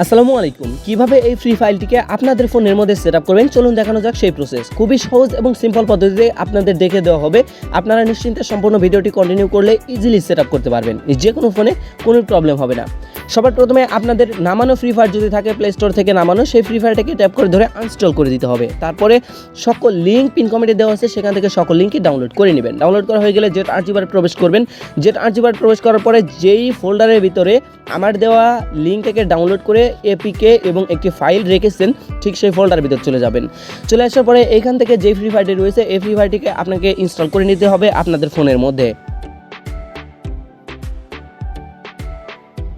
আসসালামু আলাইকুম। কীভাবে এই ফ্রি ফাইলটিকে আপনাদের ফোনের মধ্যে সেট আপ করবেন? চলুন দেখানো যাক সেই প্রসেস খুবই সহজ এবং সিম্পল পদ্ধতিতে আপনাদের দেখে দেওয়া হবে। আপনারা নিশ্চিন্তে সম্পূর্ণ ভিডিওটি কন্টিনিউ করলে ইজিলি সেট করতে পারবেন। যে কোনো ফোনে কোনো প্রবলেম হবে না। সবার প্রথমে আপনাদের নামানো ফ্রি ফায়ার যদি থাকে প্লে স্টোর থেকে নামানো, সেই ফ্রি ফায়ারটাকে ট্যাপ করে ধরে আনস্টল করে দিতে হবে। তারপরে সকল লিঙ্ক পিন কমেন্টে দেওয়া আছে, সেখান থেকে সকল লিঙ্কই ডাউনলোড করে নেবেন। ডাউনলোড করা হয়ে গেলে জেট আর্চিবার প্রবেশ করবেন। জেট আর্চিবার প্রবেশ করার পরে যেই ফোল্ডারের ভিতরে আমার দেওয়া লিঙ্কটাকে ডাউনলোড করে এপিকে এবং একটি ফাইল রেখেছেন, ঠিক সেই ফোল্ডারের ভিতর চলে যাবেন। চলে আসার পরে এখান থেকে যে ফ্রি ফায়ারটি রয়েছে, এই ফ্রি ফায়ারটিকে আপনাকে ইনস্টল করে নিতে হবে আপনাদের ফোনের মধ্যে।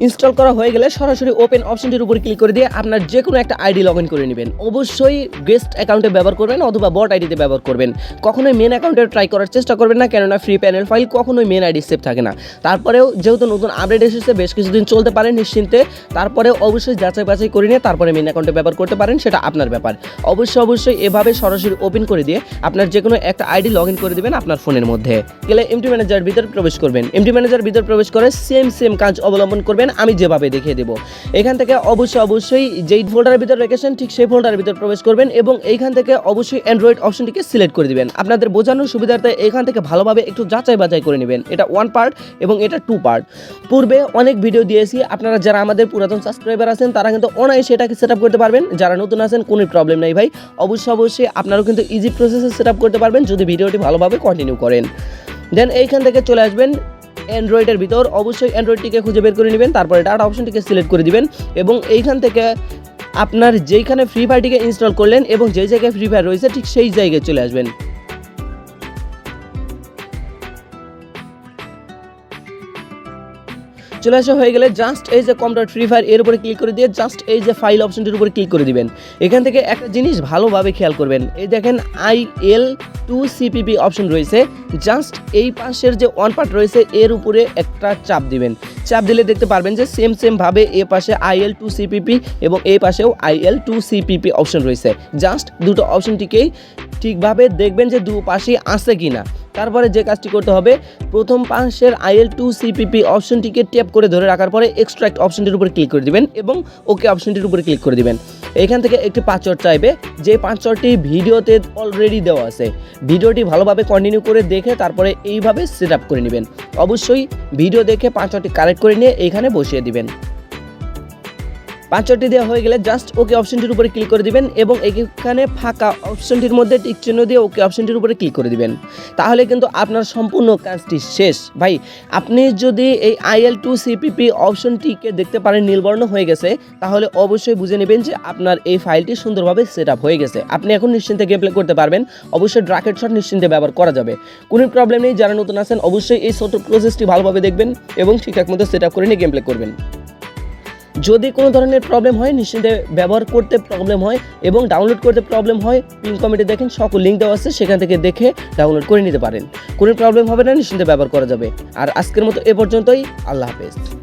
ইনস্টল করা হয়ে গেলে সরাসরি ওপেন অপশনটির উপর ক্লিক করে দিয়ে আপনার যে কোনো একটা আইডি লগ ইন করে নেবেন। অবশ্যই গেস্ট অ্যাকাউন্টে ব্যবহার করবেন অথবা বট আইডিতে ব্যবহার করবেন। কখনোই মেন অ্যাকাউন্টে ট্রাই করার চেষ্টা করবেন না, কেননা ফ্রি প্যানেল ফাইল কখনোই মেন আইডি সেভ থাকে না। তারপরেও যেহেতু নতুন আপডেট এসেছে, বেশ কিছুদিন চলতে পারে নিশ্চিন্তে। তারপরে অবশ্যই যাচাই বাছাই করে নিয়ে তারপরে মেন অ্যাকাউন্টে ব্যবহার করতে পারেন, সেটা আপনার ব্যাপার। অবশ্যই অবশ্যই এভাবে সরাসরি ওপেন করে দিয়ে আপনার যে কোনো একটা আইডি লগ ইন করে দেবেন আপনার ফোনের মধ্যে। গেলে এমটি ম্যানেজার ভিতরে প্রবেশ করবেন। এমটি ম্যানেজার ভিতরে প্রবেশ করে সেম সেম কাজ অবলম্বন করবেন। আমি যেভাবে দেখিয়ে দেবো। এখান থেকে অবশ্যই অবশ্যই যেই ফোল্ডারের ভিতরে রেখেছেন ঠিক সেই ফোল্ডারের ভিতরে প্রবেশ করবেন এবং এইখান থেকে অবশ্যই অ্যান্ড্রয়েড অপশনটিকে সিলেক্ট করে দিবেন। আপনাদের বোঝানোর সুবিধার্থে এখান থেকে ভালোভাবে একটু যাচাই বাছাই করে নেবেন। এটা ওয়ান পার্ট এবং এটা টু পার্ট পূর্বে অনেক ভিডিও দিয়েছি। আপনারা যারা আমাদের পুরাতন সাবস্ক্রাইবার আছেন, তারা কিন্তু অনায়াসে এটাকে সেট করতে পারবেন। যারা নতুন আছেন, কোনো প্রবলেম নেই ভাই। অবশ্যই অবশ্যই আপনারাও কিন্তু ইজি প্রসেসে সেট করতে পারবেন যদি ভিডিওটি ভালোভাবে কন্টিনিউ করেন। দেন এইখান থেকে চলে আসবেন অ্যান্ড্রয়েডের ভিতর অবশ্যই অ্যান্ড্রয়েডটিকে খুঁজে বের করে নেবেন, তারপরে ডাটা অপশনটিকে সিলেক্ট করে দিবেন এবং এইখান থেকে আপনার যেইখানে ফ্রি ফায়ারটিকে ইনস্টল করলেন এবং যে জায়গায় ফ্রি ফায়ার রয়েছে, ঠিক সেই জায়গায় চলে আসবেন। চলে আসা হয়ে গেলে জাস্ট এই যে কম ডট ফ্রি ফায়ার এর উপরে ক্লিক করে দিয়ে জাস্ট এই যে ফাইল অপশনটির উপরে ক্লিক করে দিবেন। এখান থেকে একটা জিনিস ভালোভাবে খেয়াল করবেন। এই দেখেন I L two C P P option রয়েছে। জাস্ট এই পাশের যে ওয়ান পার্ট রয়েছে, এর উপরে একটা চাপ দিবেন। চাপ দিলে দেখতে পারবেন যে সেম সেম ভাবে এ পাশে আইএল টু সিপিপি এবং এই পাশেও I L two C P P option রয়েছে। জাস্ট দুটো অপশনটিকেই ঠিকভাবে দেখবেন যে দু পাশেই আছে কি না তারপরে যে কাজটি করতে হবে, প্রথম পাশের I L two C P P অপশনটিকে tap করে ধরে রাখার পরে এক্সট্রাক্ট অপশনটির উপর ক্লিক করে দিবেন এবং ওকে অপশনটির উপরে ক্লিক করে দিবেন। এখান থেকে একটি পাঁচচট চাইবে, যে পাঁচচটটি ভিডিওতে অলরেডি দেওয়া আছে। ভিডিওটি ভালোভাবে কন্টিনিউ করে দেখে তারপরে এইভাবে সেট করে নেবেন। অবশ্যই ভিডিও দেখে পাঁচচটটি কালেক্ট করে নিয়ে এইখানে বসিয়ে দিবেন। পাঁচটি দেওয়া হয়ে গেলে জাস্ট ওকে অপশনটির উপরে ক্লিক করে দিবেন এবং এখানে ফাঁকা অপশনটির মধ্যে টিক চিহ্ন দিয়ে ওকে অপশনটির উপরে ক্লিক করে দিবেন। তাহলে কিন্তু আপনার সম্পূর্ণ কাজটি শেষ। ভাই, আপনি যদি এই আইএল টু সিপিপি অপশনটিকে দেখতে পারেন নীলবর্ণ হয়ে গেছে, তাহলে অবশ্যই বুঝে নেবেন যে আপনার এই ফাইলটি সুন্দরভাবে সেট আপ হয়ে গেছে। আপনি এখন নিশ্চিন্তে গেম প্লে করতে পারবেন, অবশ্যই ড্রাকেট শট নিশ্চিন্তে ব্যবহার করা যাবে। কোনো প্রবলেম নেই, যারা নতুন আছেন অবশ্যই এই ছোট প্রসেসটি ভালোভাবে দেখবেন এবং ঠিকঠাক মতো সেট করে নিয়ে গেম প্লে করবেন। যদি কোনো ধরনের প্রবলেম হয়, নিশ্চিন্তে ব্যবহার করতে প্রবলেম হয় এবং ডাউনলোড করতে প্রবলেম হয় পিন কমেন্টে দেখেন সকল লিঙ্ক দেওয়া আছে, সেখান থেকে দেখে ডাউনলোড করে নিতে পারেন। কোনো প্রবলেম হবে না, নিশ্চিন্তে ব্যবহার করা যাবে। আর আজকের মতো এ পর্যন্তই, আল্লাহ হাফেজ।